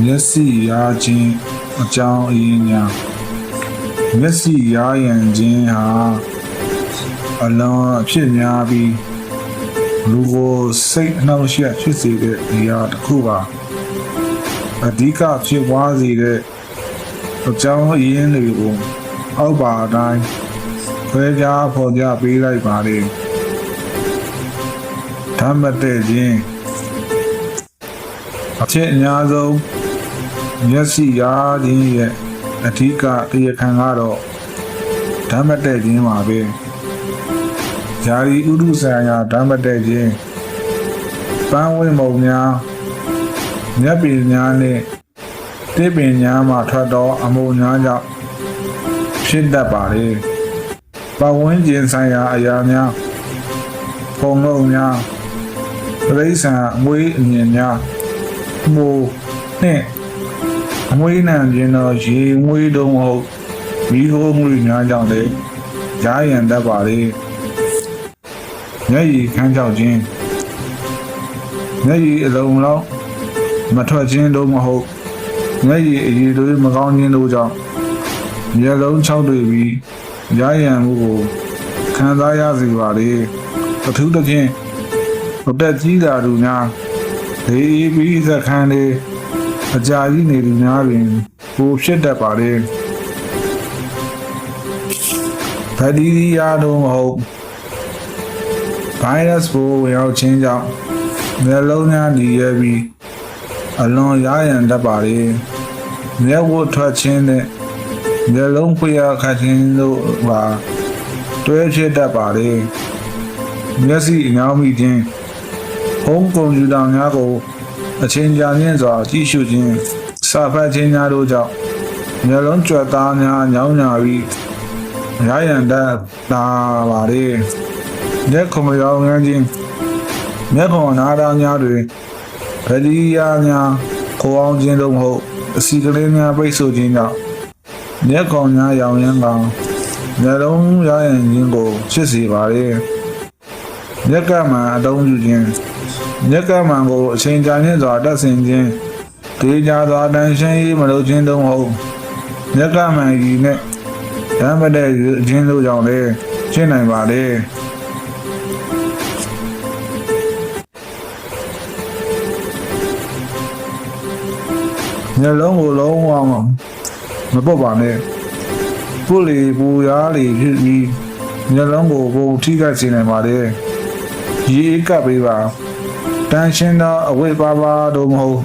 မျက်စိရာခြင်းအကြောင်းအရင်းများမျက်စိရာရန်ခြင်းဟာအလွန်အဖြစ်များပြီးလူကိုစိတ်အနှောင့်အယှက်ဖြစ်စေတဲ့အရာတစ်ခုပါအဓိကဖြစ်ပွားစေတဲ့အကြောင်းအရင်းတွေကိုအောက်ပါအတိုင်းခွဲခြားဖော်ပြပေးလိုက်ပါလေဓမ္မတဲ့ခြင်းအဖြစ်အများဆုံး မျက်စိရာခြင်းရဲ့အဓိကတရားခံကတော့ဓမ္မတဲ့ခြင်းပါပဲဇာတိဥဒုဆံယာဓမ္မတဲ့ခြင်းပန်းဝိမုံများမြတ်ပင်များနဲ့တိပင်များမှထွက်သောအမှုများကြောင့်ဖြစ်တတ်ပါလေပတ်ဝန်းကျင်ဆိုင်ရာအရာများပုံလုံးများပြိဿံအမွေးအမြင်များမှုနှင့်အ မွေးနံခြင်းသောရေမွေးတုံးဟုတ်မိခိုးမှုများကြောင့်လည်းကြားရန်တတ်ပါလေမျက်ရည်ခမ်းကြောက်ခြင်းမျက်ရည်အလုံးလောက်မထွက်ခြင်းတို့မဟုတ်မျက်ရည်အရည်တို့မကောင်းခြင်းတို့ကြောင့်မျက်လုံး၆တွေ့ပြီးကြားရန်မှုကိုခံစားရစေပါလေအထူးသဖြင့်အသက်ကြီးလာသူများဒေးပြီးစခန်းလေး အကြာကြီးနေသူများတွင်ပိုဖြစ်တတ်ပါလေဗတိရီယာတို့မဟုတ်ဗိုင်းရပ်စ်ပိုးဝင်ရောက်ခြင်းကြောင့်မျက်လုံးများညီရဲပြီးအလွန်ရရန်တတ်ပါလေမျက်ဝတ်ထွက်ခြင်းနဲ့မျက်လုံးဖွေရခတ်ခြင်းတို့ပါတွဲဖြစ်တတ်ပါလေမျက်စိအများမိခြင်းဖုန်းကွန်ပျူတာများကို အချိန်ကြာမြင့်စွာကြည့်ရှုခြင်းစာဖတ်ခြင်းများတို့ကြောင့်မျက်လုံးကြွက်သားများညောင်းညာပြီးရရန်တတ်တာပါလေမျက်ခုံရောင်ငန်းခြင်းမျက်ခုံအနာသားများတွင်ဗတိယာများကိုအောင်ခြင်းတို့မဟုတ်အစီကလေးများပိတ်ဆို့ခြင်းကြောင့်မျက်ခုံများရောင်ရမ်းကောင်မျက်လုံးရရန်ခြင်းကိုဖြစ်စေပါလေ မျက်ကမှန်အတုံးပြုခြင်းမျက်ကမှန်ကိုအချိန်ကြာမြင့်စွာတက်ဆင်ခြင်းဒေကြစွာတန်ရှင်းရေးမလုပ်ခြင်းတို့မဟုတ်မျက်ကမှန်ကြီးနဲ့ဓမ္မတဲ့ခြင်းတို့ကြောင့်လည်းရှင်းနိုင်ပါလေမျက်လုံးကိုလုံးဝမပုတ်ပါနဲ့ပုတ်လေပူရားလေဖြစ်ပြီးမျက်လုံးကိုပုံထိခိုက်စေနိုင်ပါလေ ရေကပ်ပေးပါတန်ရှင်းသောအဝိပါပါတို့မဟုတ်